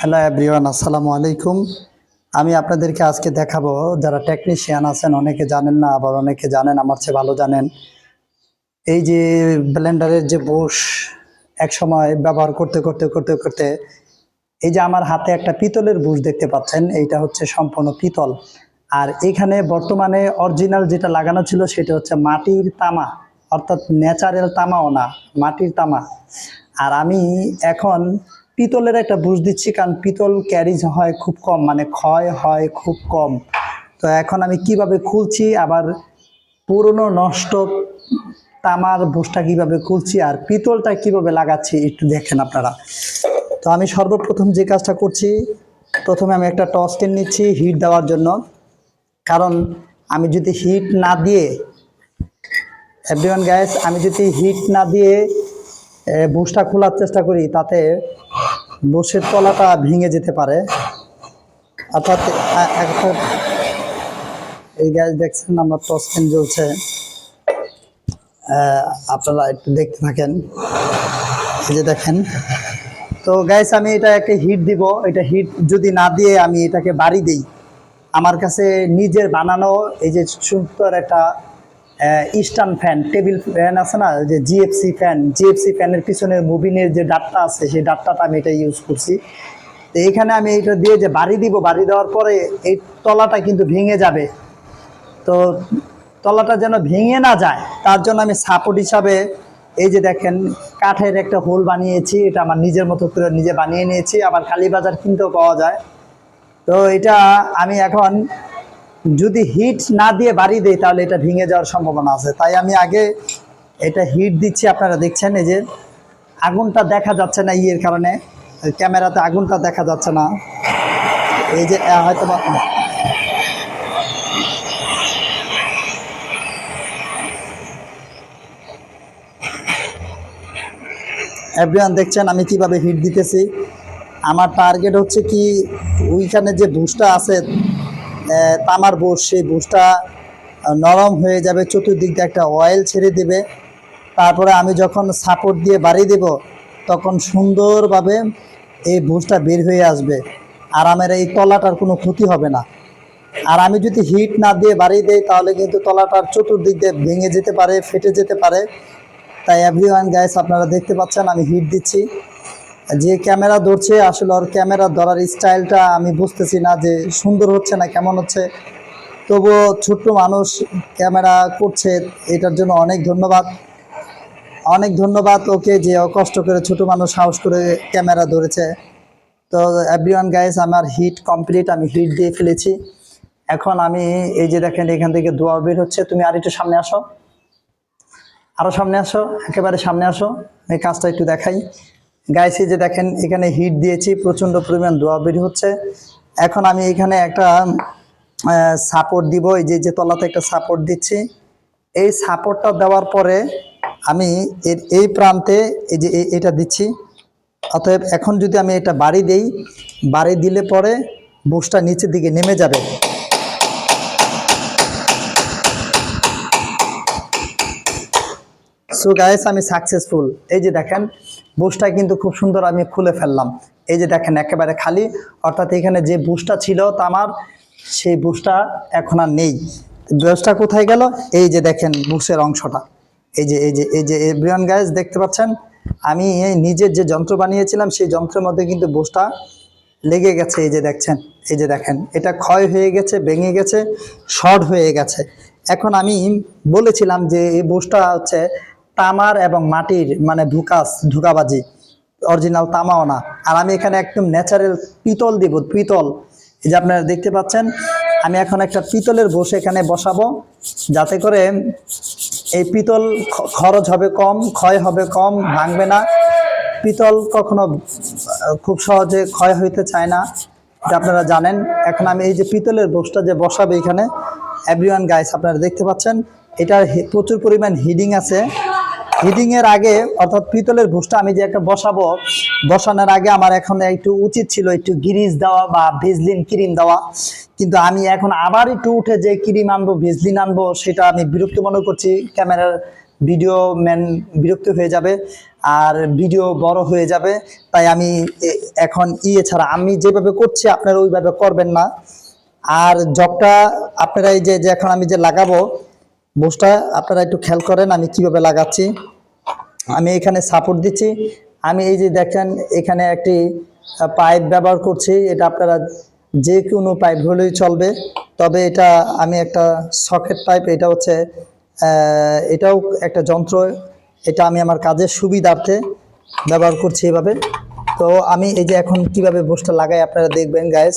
Hello everyone, আসসালামু আলাইকুম। আমি আপনাদেরকে আজকে দেখাবো, যারা টেকনিশিয়ান আছেন, অনেকে জানেন না, আবার অনেকে জানেন, আমার চেয়ে ভালো জানেন। এই যে ব্লেন্ডারের যে বুশ এক সময় ব্যবহার করতে করতে করতে করতে, এই যে আমার হাতে একটা পিতলের বুশ দেখতে পাচ্ছেন, এইটা হচ্ছে সম্পূর্ণ পিতল। আর এখানে বর্তমানে অরিজিনাল যেটা লাগানো ছিল, সেটা হচ্ছে মাটির তামা, অর্থাৎ ন্যাচারাল তামাও না, মাটির তামা। আর আমি এখন পিতলের একটা বুঝ দিচ্ছি, কারণ পিতল ক্যারিজ হয় খুব কম মানে ক্ষয় হয় খুব কম। তো এখন আমি কীভাবে খুলছি, আবার পুরনো নষ্ট তামার বুসটা কীভাবে খুলছি, আর পিতলটা কীভাবে লাগাচ্ছি একটু দেখেন আপনারা। তো আমি সর্বপ্রথম যে কাজটা করছি, প্রথমে আমি একটা টস টসকেন নিচ্ছি হিট দেওয়ার জন্য। কারণ আমি যদি হিট না দিয়ে এভরিওয়ান গ্যাস আমি যদি হিট না দিয়ে বুসটা খোলার চেষ্টা করি, তাতে বুসের তলাটা ভেঙে যেতে পারে। অর্থাৎ এই গ্যাস দেখছেন, আমার টসকেন জ্বলছে। আপনারা একটু দেখতে থাকেন। এই যে দেখেন। তো গ্যাস আমি এটা একটা হিট দিব। এটা হিট যদি না দিয়ে আমি এটাকে বাড়ি দিই, আমার কাছে নিজের বানানো এই যে সুন্দর একটা ইস্টার্ন ফ্যান টেবিল ফ্যান আছে না? যে জিএফসি ফ্যান জিএফসি ফ্যানের পিছনের মুবিনের যে ডাটটা আছে, সেই ডাটটাটা আমি এটা ইউজ করছি। তো এইখানে আমি এটা দিয়ে যে বাড়ি দিব, বাড়ি দেওয়ার পরে এই তলাটা কিন্তু ভেঙে যাবে। তো তলাটা যেন ভেঙে না যায়, তার জন্য আমি সাপোর্ট হিসাবে এই যে দেখেন, কাঠের একটা হোল বানিয়েছি। এটা আমার নিজের মতো করে নিজে বানিয়ে নিয়েছি। আবার কালীবাজার কিনতেও পাওয়া যায়। তো এটা আমি এখন যদি হিট না দিয়ে বাড়ি দেয় তাহলে এটা ভেঙে যাওয়ার সম্ভাবনা আছে। তাই আমি আগে এটা হিট দিচ্ছি, আপনারা দেখছেন এই যে আগুনটা দেখা যাচ্ছে না ইয়ের কারণে। ক্যামেরাতে আগুনটা দেখা যাচ্ছে না। এই যে হয়তো এভরিওয়ান দেখছেন আমি কীভাবে হিট দিতেছি? আমার টার্গেট হচ্ছে কি, ওইখানে যে বুসটা আছে তামার বুশ সেই বুসটা নরম হয়ে যাবে, চতুর্দিক দিয়ে একটা অয়েল ছেড়ে দেবে। তারপরে আমি যখন সাপোর্ট দিয়ে বাড়ি দেব, তখন সুন্দরভাবে এই বুসটা বের হয়ে আসবে। আর আমার এই তলাটার কোনো ক্ষতি হবে না। আর আমি যদি হিট না দিয়ে বাড়ি দেই, তাহলে কিন্তু তলাটার চতুর্দিক দিয়ে ভেঙে যেতে পারে, ফেটে যেতে পারে। তাই এভরিওয়ান গাইস আপনারা দেখতে পাচ্ছেন, আমি হিট দিচ্ছি। যে ক্যামেরা ধরছে, আসলে ওর ক্যামেরা ধরার স্টাইলটা আমি বুঝতেছি না যে সুন্দর হচ্ছে না কেমন হচ্ছে। তবুও ছোট্ট মানুষ ক্যামেরা করছে, এটার জন্য অনেক ধন্যবাদ। অনেক ধন্যবাদ ওকে যে কষ্ট করে ছোট মানুষ সাহস করে ক্যামেরা ধরেছে। তো এভরিওয়ান গাইস আমার হিট কমপ্লিট আমি হিট দিয়ে ফেলেছি। এখন আমি এই যে দেখেন, এখান থেকে ধোয়া বের হচ্ছে। তুমি আর একটু সামনে আসো। আরও সামনে আসো, একেবারে সামনে আসো। এই কাজটা একটু দেখাই। গাইসে যে দেখেন, এখানে হিট দিয়েছি, প্রচণ্ড পরিমাণ ধোয়া বের হচ্ছে। এখন আমি এখানে একটা সাপোর্ট দিব, এই যে যে তলাতে একটা সাপোর্ট দিচ্ছি। এই সাপোর্টটা দেওয়ার পরে আমি এর, এই প্রান্তে এই যে এটা দিচ্ছি। অতএব এখন যদি আমি এটা বাড়ি দেই, বাড়ি দিলে পরে বুসটা নিচের দিকে নেমে যাবে। সো গাইস আমি সাকসেসফুল এই যে দেখেন বুশটা কিন্তু খুব সুন্দর আমি খুলে ফেললাম। এই যে দেখেন, একেবারে খালি। অর্থাৎ এখানে যে বুশটা ছিল তা আমার সেই বুশটা এখন আর নেই। বুশটা কোথায় গেল? এই যে দেখেন, বুশের অংশটা। এই যে এই যে এই যে এভরিওয়ান গাইস দেখতে পাচ্ছেন? আমি এই নিজের যে যন্ত্র বানিয়েছিলাম, সেই যন্ত্রের মধ্যে কিন্তু বুশটা লেগে গেছে। এই যে দেখছেন, এই যে দেখেন, এটা ক্ষয় হয়ে গেছে, ভেঙে গেছে শর্ট হয়ে গেছে। এখন আমি বলেছিলাম যে এই বুশটা হচ্ছে তামার এবং মাটির মানে ধুকাস, ধুকাবাজি অরিজিনাল তামাও না। আর আমি এখানে একদম ন্যাচারাল পিতল দিব, পিতল। এই যে আপনারা দেখতে পাচ্ছেন, আমি এখন একটা পিতলের বসে এখানে বসাবো, যাতে করে এই পিতল খরচ হবে কম, ক্ষয় হবে কম, ভাঙবে না। পিতল কখনো খুব সহজে ক্ষয় হইতে চায় না। এটা আপনারা জানেন। এখন আমি এই যে পিতলের বসটা যে বসাবে এখানে এভরিওয়ান গাইস আপনারা দেখতে পাচ্ছেন, এটার প্রচুর পরিমাণ হিডিং আছে। হিডিং এর আগে, অর্থাৎ পিতলের ভুসটা আমি যে একটা বসাবো, বসানোর আগে আমার এখন একটু উচিত ছিল একটু গিরিজ দেওয়া বা ভেজলিন ক্রিম দেওয়া। কিন্তু আমি এখন আবার একটু উঠে যে ক্রিম আনব, ভেজলিন আনব, সেটা আমি বিরক্ত মনে করছি। ক্যামেরার ভিডিও ম্যান বিরক্ত হয়ে যাবে আর ভিডিও বড় হয়ে যাবে। তাই আমি এখন ইয়ে ছাড়া আমি যেভাবে করছি, আপনারা ওইভাবে করবেন না। আর জবটা আপনারা এই যে এখন আমি যে লাগাবো বুসটা, আপনারা একটু খেয়াল করেন আমি কীভাবে লাগাচ্ছি। আমি এখানে সাপোর্ট দিচ্ছি। আমি এই যে দেখেন, এখানে একটি পাইপ ব্যবহার করছি। এটা আপনারা যে কোনো পাইপ হলেই চলবে। তবে এটা আমি একটা সকেট পাইপ এটা হচ্ছে এটাও একটা যন্ত্র। এটা আমি আমার কাজের সুবিধার্থে ব্যবহার করছি এভাবে। তো আমি এই যে এখন কীভাবে বোসটা লাগাই আপনারা দেখবেন গ্যাস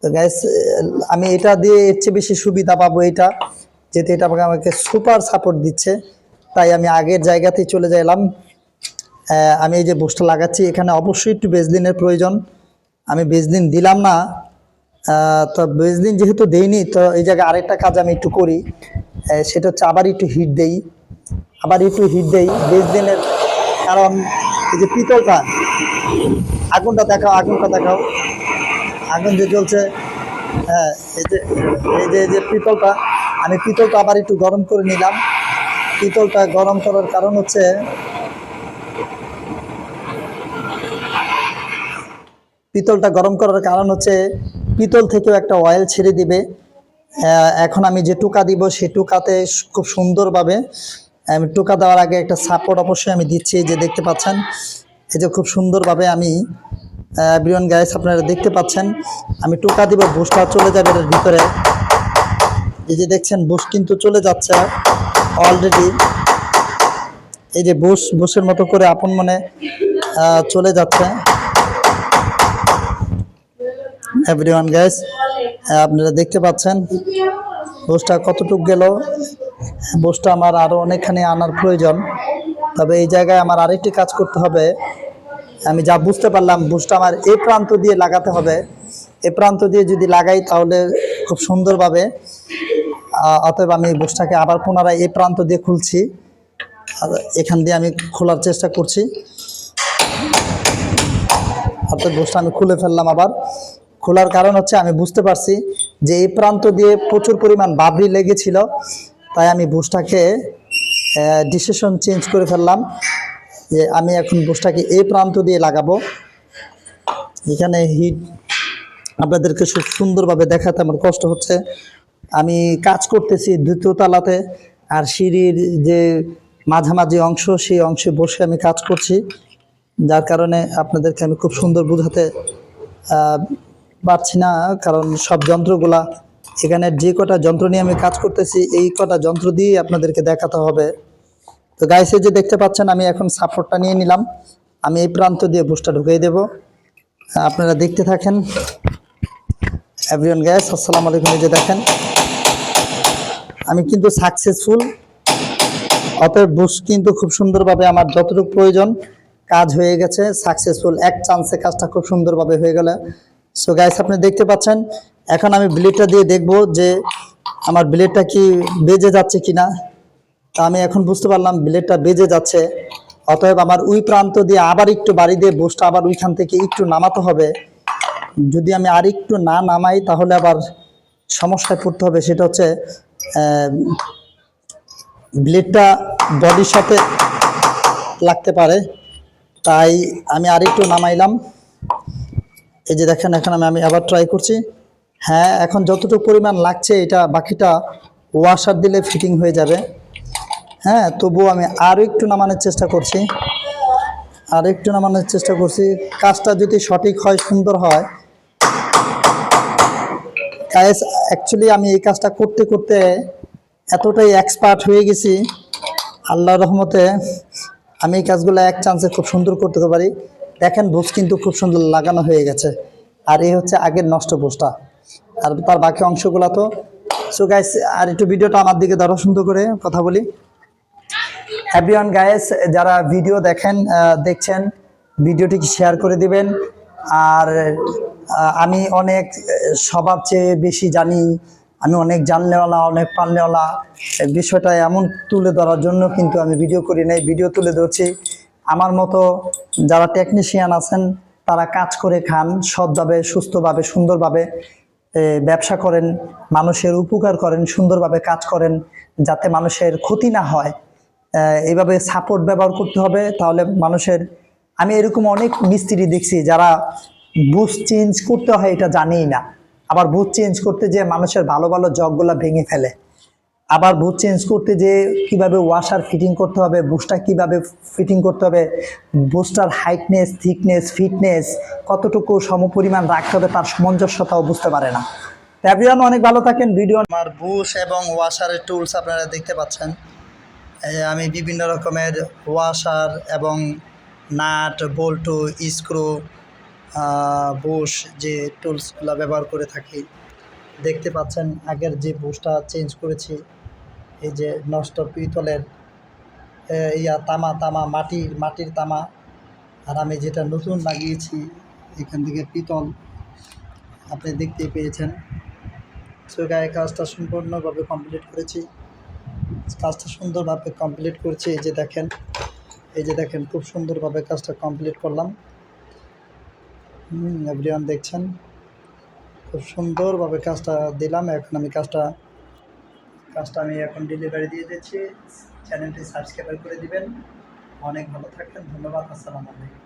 তো গ্যাস আমি এটা দিয়ে এর চেয়ে বেশি সুবিধা পাবো এটা। যেহেতু এটা আমাকে আমাকে সুপার সাপোর্ট দিচ্ছে, তাই আমি আগের জায়গাতেই চলে যাইলাম। আমি এই যে বুস্টটা লাগাচ্ছি, এখানে অবশ্যই একটু বেজলিনের প্রয়োজন। আমি বেজলিন দিলাম না। তো বেজলিন যেহেতু দেইনি, তো এই জায়গায় আরেকটা কাজ আমি একটু করি। সেটা হচ্ছে আবার একটু হিট দেই। আবার একটু হিট দেই বেজলিনের। কারণ এই যে পিতলটা, আগুনটা দেখাও আগুনটা দেখাও। আগুন যে চলছে হ্যাঁ এই যে এই যে পিতলটা আমি পিতলটা আবার একটু গরম করে নিলাম। পিতলটা গরম করার কারণ হচ্ছে পিতলটা গরম করার কারণ হচ্ছে পিতল থেকেও একটা অয়েল ছেড়ে দিবে। এখন আমি যে টুকা দিব সেই টুকাতে খুব সুন্দরভাবে আমি টুকা দেওয়ার আগে একটা সাপোর্ট অবশ্যই আমি দিচ্ছি যে দেখতে পাচ্ছেন। এই যে খুব সুন্দরভাবে আমি বিরিয়ান গ্যাস আপনারা দেখতে পাচ্ছেন। আমি টুকা দিব বুসটা চলে যাবে এর ভিতরে। এই যে দেখছেন বুশ কিন্তু চলে যাচ্ছে অলরেডি এই যে বুশ বুশের মতো করে আপন মনে চলে যাচ্ছে। এভরিওয়ান গ্যাস আপনারা দেখতে পাচ্ছেন বুশটা কতটুক গেল। বুশটা আমার আরও অনেকখানি আনার প্রয়োজন। তবে এই জায়গায় আমার আরেকটি কাজ করতে হবে। আমি যা বুঝতে পারলাম বুশটা আমার এই প্রান্ত দিয়ে লাগাতে হবে। এ প্রান্ত দিয়ে যদি লাগাই তাহলে খুব সুন্দরভাবে অতএব আমি বুশটাকে আবার পুনরায় এই প্রান্ত দিয়ে খুলছি। এখান দিয়ে আমি খোলার চেষ্টা করছি। অর্থাৎ বুশটা আমি খুলে ফেললাম আবার। খোলার কারণ হচ্ছে আমি বুঝতে পারছি যে এই প্রান্ত দিয়ে প্রচুর পরিমাণ বাবরি লেগেছিল, তাই আমি বুশটাকে ডিসিশন চেঞ্জ করে ফেললাম যে আমি এখন বুশটাকে এই প্রান্ত দিয়ে লাগাবো। এখানে হিট আপনাদেরকে সুন্দরভাবে দেখাতে আমার কষ্ট হচ্ছে। আমি কাজ করতেছি দ্বিতীয় তালাতে আর সিঁড়ির যে মাঝামাঝি অংশ, সেই অংশে বসে আমি কাজ করছি। যার কারণে আপনাদেরকে আমি খুব সুন্দর বোঝাতে পারছি না, কারণ সব যন্ত্রগুলা, এখানে যে কটা যন্ত্র নিয়ে আমি কাজ করতেছি, এই কটা যন্ত্র দিয়ে আপনাদেরকে দেখাতে হবে। তো গাইসে যে দেখতে পাচ্ছেন, আমি এখন সাপোর্টটা নিয়ে নিলাম। আমি এই প্রান্ত দিয়ে বুসটা ঢুকিয়ে দেব। আপনারা দেখতে থাকেন। এভরিওয়ান গ্যাস আসসালামু আলাইকুম। যে দেখেন আমি কিন্তু সাকসেসফুল অতএব বুশ কিন্তু খুব সুন্দরভাবে আমার যতটুকু প্রয়োজন কাজ হয়ে গেছে সাকসেসফুল এক চান্সে কাজটা খুব সুন্দরভাবে হয়ে গেল। সো গাইস আপনি দেখতে পাচ্ছেন, এখন আমি ব্লেডটা দিয়ে দেখব যে আমার ব্লেডটা কি বেজে যাচ্ছে কি না তা আমি এখন বুঝতে পারলাম ব্লেডটা বেজে যাচ্ছে। অতএব আমার ওই প্রান্ত দিয়ে আবার একটু বাড়ি দিয়ে বুশটা আবার ওইখান থেকে একটু নামাতে হবে। যদি আমি আর একটু না নামাই, তাহলে আবার সমস্যায় পড়তে হবে। সেটা হচ্ছে ব্লেডটা বডির সাথে লাগতে পারে। তাই আমি আরেকটু নামাইলাম। এই যে দেখেন, এখন আমি আমি আবার ট্রাই করছি। হ্যাঁ এখন যতটুকু পরিমাণ লাগছে, এটা বাকিটা ওয়াশার দিলে ফিটিং হয়ে যাবে। হ্যাঁ তবুও আমি আরও একটু নামানোর চেষ্টা করছি। আর একটু নামানোর চেষ্টা করছি। কাজটা যদি সঠিক হয়, সুন্দর হয় গাইস অ্যাকচুয়ালি আমি এই কাজটা করতে করতে এতটাই এক্সপার্ট হয়ে গেছি। আল্লাহ রহমতে আমি এই কাজগুলো এক চান্সে খুব সুন্দর করতে পারি। দেখেন বুস কিন্তু খুব সুন্দর লাগানো হয়ে গেছে। আর এই হচ্ছে আগের নষ্ট বুসটা আর তার বাকি অংশগুলো তো সো গাইস আর একটু ভিডিওটা আমার দিকে ধরো সুন্দর করে, কথা বলি। এভরিওয়ান গায়েস যারা ভিডিও দেখেন দেখছেন ভিডিওটি শেয়ার করে দিবেন। আর আমি অনেক সবার চেয়ে বেশি জানি আমি অনেক জানলেওয়ালা অনেক পারলেওয়ালা বিষয়টা এমন তুলে ধরার জন্য কিন্তু আমি ভিডিও করি নাই ভিডিও তুলে ধরছি। আমার মতো যারা টেকনিশিয়ান আছেন তারা কাজ করে খান সৎভাবে সুস্থভাবে সুন্দরভাবে ব্যবসা করেন মানুষের উপকার করেন সুন্দরভাবে কাজ করেন যাতে মানুষের ক্ষতি না হয়। আহ, এইভাবে সাপোর্ট ব্যবহার করতে হবে তাহলে মানুষের আমি এরকম অনেক মিস্ত্রি দেখছি যারা বুশ চেঞ্জ করতে হয় এটা জানেই না। আবার বুথ চেঞ্জ করতে যে মানুষের ভালো ভালো জগগুলা ভেঙে ফেলে। আবার বুথ চেঞ্জ করতে যে কীভাবে ওয়াশার ফিটিং করতে হবে বুস্টার কীভাবে ফিটিং করতে হবে বুস্টার হাইটনেস থিকনেস ফিটনেস কতটুকু সমপরিমাণ রাখতে হবে তার সামঞ্জস্যতাও বুঝতে পারে না। এভরিওয়ান অনেক ভালো থাকেন ভিডিও আমার বুশ এবং ওয়াশারের টুলস আপনারা দেখতে পাচ্ছেন। আমি বিভিন্ন রকমের ওয়াশার এবং নাট বল্টু স্ক্রু বুশ যে টুলসগুলো ব্যবহার করে থাকি, দেখতে পাচ্ছেন আগের যে বুশটা চেঞ্জ করেছি, এই যে নষ্ট পিতলের ইয়া তামা তামা মাটির মাটির তামা, আর আমি যেটা নতুন লাগিয়েছি, এখান থেকে পিতল, আপনি দেখতেই পেয়েছেন। সো গায়ে কাজটা সম্পূর্ণভাবে কমপ্লিট করেছি। কাজটা সুন্দরভাবে কমপ্লিট করছি, এই যে দেখেন, এই যে দেখেন, খুব সুন্দরভাবে কাজটা কমপ্লিট করলাম। হুম এভরিওয়ান দেখছেন? খুব সুন্দরভাবে কাজটা দিলাম। এখন আমি কাজটা কাজটা আমি এখন ডেলিভারি দিয়ে দিচ্ছি। চ্যানেলটি সাবস্ক্রাইব করে দিবেন। অনেক ভালো থাকবেন। ধন্যবাদ। আসসালামু আলাইকুম।